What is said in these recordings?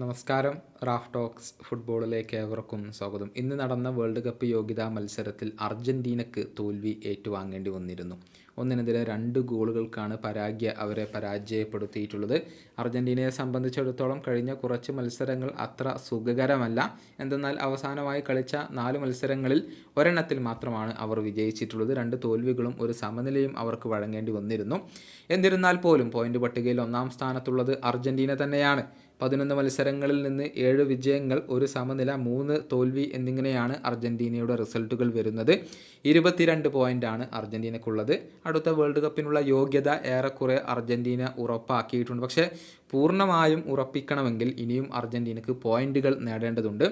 നമസ്കാരം. Raf talks ഫുട്ബോളിലേക്ക് ഏവർക്കും സ്വാഗതം. ഇന്ന് നടന്ന വേൾഡ് കപ്പ് യോഗ്യതാ മത്സരത്തിൽ അർജന്റീനക്ക് തോൽവി ഏറ്റുവാങ്ങേണ്ടി വന്നിരുന്നു. ഒന്നിനെതിരെ രണ്ട് ഗോളുകൾക്കാണ് പരാഗ്യ അവരെ പരാജയപ്പെടുത്തിയിട്ടുള്ളത്. അർജന്റീനയെ സംബന്ധിച്ചിടത്തോളം കഴിഞ്ഞ കുറച്ച് മത്സരങ്ങൾ അത്ര സുഖകരമല്ല. എന്തെന്നാൽ അവസാനമായി കളിച്ച നാല് മത്സരങ്ങളിൽ ഒരെണ്ണത്തിൽ മാത്രമാണ് അവർ വിജയിച്ചിട്ടുള്ളത്. രണ്ട് തോൽവികളും ഒരു സമനിലയും അവർക്ക് വഴങ്ങേണ്ടി വന്നിരുന്നു. എന്നിരുന്നാൽ പോലും പോയിന്റ് പട്ടികയിൽ ഒന്നാം സ്ഥാനത്തുള്ളത് അർജന്റീന തന്നെയാണ്. പതിനൊന്ന് മത്സരങ്ങളിൽ നിന്ന് ഏഴ് വിജയങ്ങൾ ഒരു സമനില മൂന്ന് തോൽവി എന്നിങ്ങനെയാണ് അർജന്റീനയുടെ റിസൾട്ടുകൾ വരുന്നത്. ഇരുപത്തിരണ്ട് പോയിന്റാണ് അർജന്റീനക്കുള്ളത്. അടുത്ത വേൾഡ് കപ്പിനുള്ള യോഗ്യത ഏറെക്കുറെ അർജന്റീന ഉറപ്പാക്കിയിട്ടുണ്ട്. പക്ഷേ പൂർണമായും ഉറപ്പിക്കണമെങ്കിൽ ഇനിയും അർജന്റീനക്ക് പോയിന്റുകൾ നേടേണ്ടതുണ്ട്.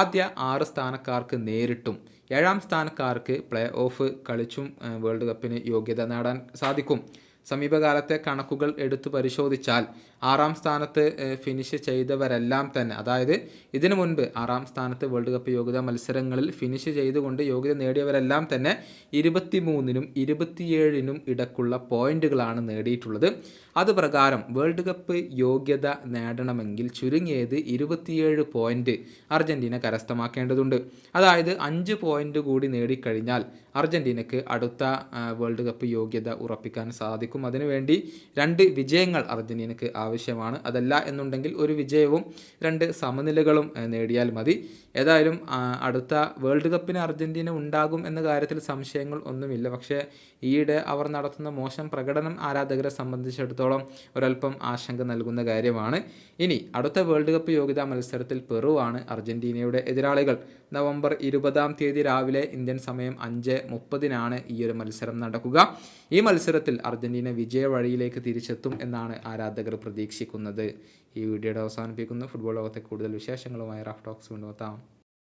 ആദ്യ ആറ് സ്ഥാനക്കാർക്ക് നേരിട്ടും ഏഴാം സ്ഥാനക്കാർക്ക് പ്ലേ ഓഫ് കളിച്ചും വേൾഡ് കപ്പിന് യോഗ്യത നേടാൻ സാധിക്കും. സമീപകാലത്തെ കണക്കുകൾ എടുത്തു പരിശോധിച്ചാൽ ആറാം സ്ഥാനത്ത് ഫിനിഷ് ചെയ്തവരെല്ലാം തന്നെ അതായത് ഇതിനു മുൻപ് ആറാം സ്ഥാനത്ത് വേൾഡ് കപ്പ് യോഗ്യതാ മത്സരങ്ങളിൽ ഫിനിഷ് ചെയ്തുകൊണ്ട് യോഗ്യത നേടിയവരെല്ലാം തന്നെ ഇരുപത്തി മൂന്നിനും ഇരുപത്തിയേഴിനും ഇടക്കുള്ള പോയിന്റുകളാണ് നേടിയിട്ടുള്ളത്. അത് പ്രകാരം വേൾഡ് കപ്പ് യോഗ്യത നേടണമെങ്കിൽ ചുരുങ്ങിയത് ഇരുപത്തിയേഴ് പോയിന്റ് അർജന്റീന കരസ്ഥമാക്കേണ്ടതുണ്ട്. അതായത് അഞ്ച് പോയിന്റ് കൂടി നേടിക്കഴിഞ്ഞാൽ അർജന്റീനക്ക് അടുത്ത വേൾഡ് കപ്പ് യോഗ്യത ഉറപ്പിക്കാൻ സാധിക്കും. അതിനുവേണ്ടി രണ്ട് വിജയങ്ങൾ അർജന്റീനയ്ക്ക് ആവശ്യമാണ്. അതല്ല എന്നുണ്ടെങ്കിൽ ഒരു വിജയവും രണ്ട് സമനിലകളും നേടിയാൽ മതി. ഏതായാലും അടുത്ത വേൾഡ് കപ്പിന് അർജന്റീന ഉണ്ടാകും എന്ന കാര്യത്തിൽ സംശയങ്ങൾ ഒന്നുമില്ല. പക്ഷേ ഈയിടെ അവർ നടത്തുന്ന മോശം പ്രകടനം ആരാധകരെ സംബന്ധിച്ചിടത്തോളം ഒരല്പം ആശങ്ക നൽകുന്ന കാര്യമാണ്. ഇനി അടുത്ത വേൾഡ് കപ്പ് യോഗ്യതാ മത്സരത്തിൽ പെറുവാണ് അർജന്റീനയുടെ എതിരാളികൾ. നവംബർ ഇരുപതാം തീയതി രാവിലെ ഇന്ത്യൻ സമയം അഞ്ച് മുപ്പതിനാണ് ഈ ഒരു മത്സരം നടക്കുക. ഈ മത്സരത്തിൽ അർജന്റീന വിജയ വഴിയിലേക്ക് തിരിച്ചെത്തും എന്നാണ് ആരാധകർ പ്രതീക്ഷിക്കുന്നത്. ഈ വീഡിയോയുടെ അവസാനിപ്പിക്കുന്നു. ഫുട്ബോൾ ലോകത്തെ കൂടുതൽ വിശേഷങ്ങളുമായി റാഫ് ടോക്സ് കൊണ്ടുവത്താം